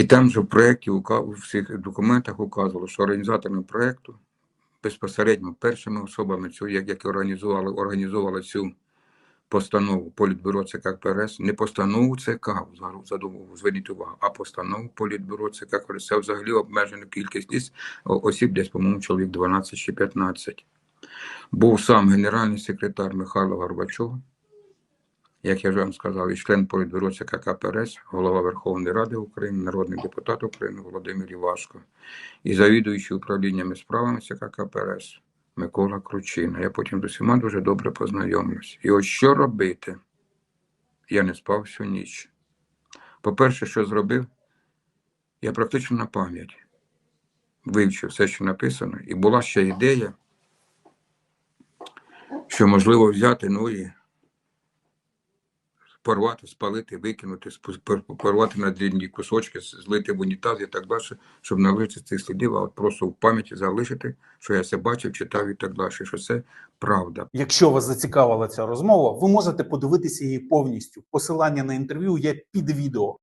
І там же в проєкті у всіх документах указувало, що організаторами проєкту безпосередньо першими особами, які організували, організували цю постанову Політбюро ЦК КПРС, не постанову ЦК, зверніть увагу, а постанову Політбюро ЦК КПРС. Це взагалі обмежена кількість осіб, десь, по-моєму, чоловік 12 чи 15. Був сам генеральний секретар Михайло Горбачов, як я вже вам сказав, і член Політбюро ЦК КПРС, голова Верховної Ради України, народний депутат України Володимир Івашко і завідуючий управліннями справами ЦК КПРС Микола Кручина. Я потім з усіма дуже добре познайомлюсь. І от що робити? Я не спав всю ніч. По-перше, що зробив, я практично на пам'ять вивчив все, що написано, і була ще ідея, що можливо взяти, ну і порвати, спалити, викинути, порвати на дрібні кусочки, злити в унітаз і так далі, щоб не цих слідів, а от просто в пам'яті залишити, що я це бачив, читав і так далі, що це правда. Якщо вас зацікавила ця розмова, ви можете подивитися її повністю. Посилання на інтерв'ю є під відео.